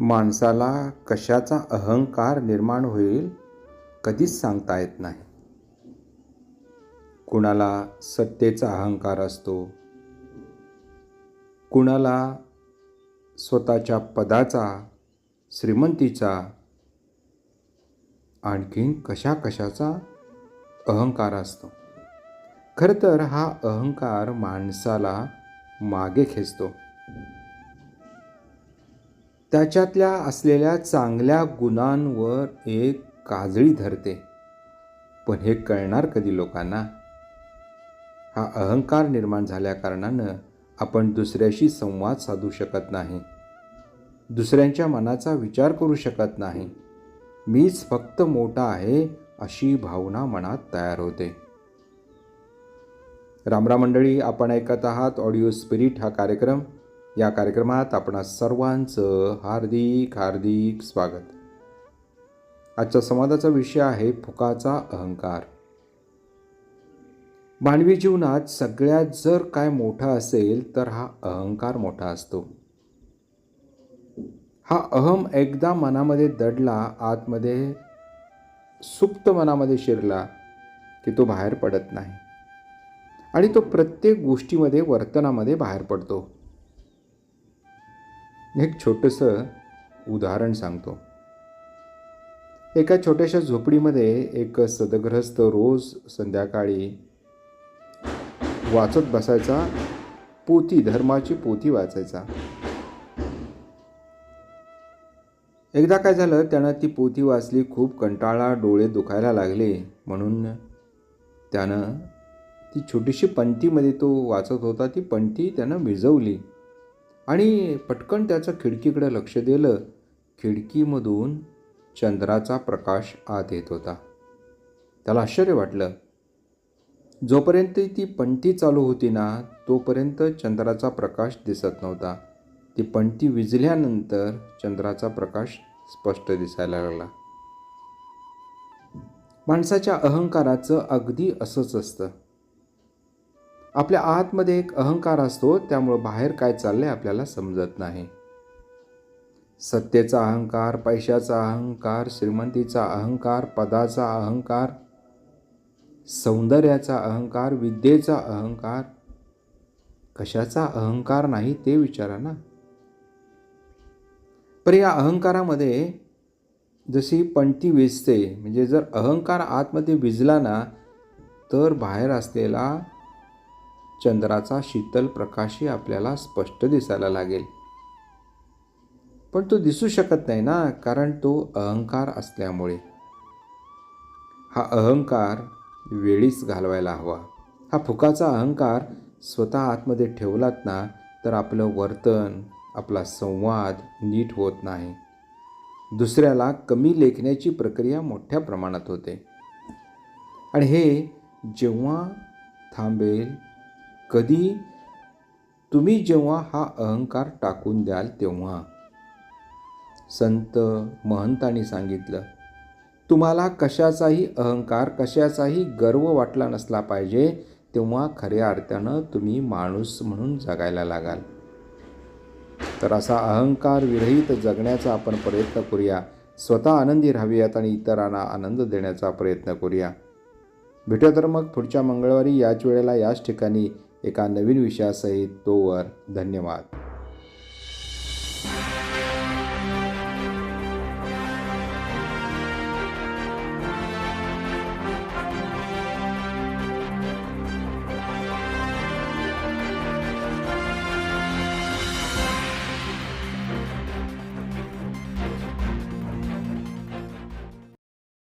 माणसाला कशाचा अहंकार निर्माण होईल कधीच सांगता येत नाही. कुणाला सत्तेचा अहंकार असतो कुणाला स्वतःच्या पदाचा श्रीमंतीचा आणखीन कशा कशाचा अहंकार असतो. खरं तर हा अहंकार माणसाला मागे खेचतो. त्याच्यातल्या असलेल्या चांगल्या गुणांवर एक काजळी धरते. पण हे कळणार कधी लोकांना? हा अहंकार निर्माण झाल्याकारणानं आपण दुसऱ्याशी संवाद साधू शकत नाही. दुसऱ्यांच्या मनाचा विचार करू शकत नाही. मीच फक्त मोठा आहे अशी भावना मनात तयार होते. रामराम मंडळी आपण ऐकत आहात ऑडिओ स्पिरिट हा कार्यक्रम. या कार्यक्रमात आपणा सर्वांचं हार्दिक हार्दिक स्वागत. आजच्या संवादाचा विषय आहे फुकाचा अहंकार. मानवी जीवनात सगळ्यात जर काय मोठा असेल तर हा अहंकार मोठा असतो. हा अहम एकदा मनामध्ये दडला आतमध्ये सुप्त मनामध्ये शिरला की तो बाहेर पडत नाही. आणि तो प्रत्येक गोष्टीमध्ये वर्तनामध्ये बाहेर पडतो. एक छोटंसं उदाहरण सांगतो. एका छोट्याशा झोपडीमध्ये एक सदग्रस्त रोज संध्याकाळी वाचत बसायचा पोथी धर्माची पोथी वाचायचा. एकदा काय झालं त्यानं ती पोथी वाचली खूप कंटाळा डोळे दुखायला लागले. म्हणून त्यानं ती छोटीशी पंटीमध्ये तो वाचत होता ती पंटी त्यानं विजवली आणि पटकन त्याचं खिडकीकडे लक्ष दिलं खिडकीमधून चंद्राचा प्रकाश आत येत होता. त्याला आश्चर्य वाटलं. जोपर्यंत ती पणती चालू होती ना तोपर्यंत चंद्राचा प्रकाश दिसत नव्हता. ती पणती विजल्यानंतर चंद्राचा प्रकाश स्पष्ट दिसायला लागला. माणसाच्या अहंकाराचं अगदी असंच असतं. आपल्या आतमध्ये एक अहंकार असतो त्यामुळं बाहेर काय चाललंय आपल्याला समजत नाही. सत्तेचा अहंकार पैशाचा अहंकार श्रीमंतीचा अहंकार पदाचा अहंकार सौंदर्याचा अहंकार विद्येचा अहंकार कशाचा अहंकार नाही ते विचारा ना. पर या अहंकारामध्ये जशी पणती विजते म्हणजे जर अहंकार आतमध्ये विजला ना तर बाहेर असलेला चंद्राचा शीतल प्रकाशही आपल्याला स्पष्ट दिसायला लागेल. पण तो दिसू शकत नाही ना कारण तो अहंकार असल्यामुळे. हा अहंकार वेळीच घालवायला हवा. हा फुकाचा अहंकार स्वतः आतमध्ये ठेवलात ना तर आपलं वर्तन आपला संवाद नीट होत नाही. दुसऱ्याला कमी लेखण्याची प्रक्रिया मोठ्या प्रमाणात होते. आणि हे जेव्हा थांबेल कधी तुम्ही जेव्हा हा अहंकार टाकून द्याल तेव्हा. संत महंतांनी सांगितलं तुम्हाला कशाचाही अहंकार कशाचाही गर्व वाटला नसला पाहिजे तेव्हा खऱ्या अर्थानं तुम्ही माणूस म्हणून जगायला लागाल. तर असा अहंकार विरहित जगण्याचा आपण प्रयत्न करूया. स्वतः आनंदी राहावीयात आणि इतरांना आनंद देण्याचा प्रयत्न करूया. भेटूया तर मग पुढच्या मंगळवारी याच वेळेला याच ठिकाणी. एका नवीन विषयासहित तोवर धन्यवाद.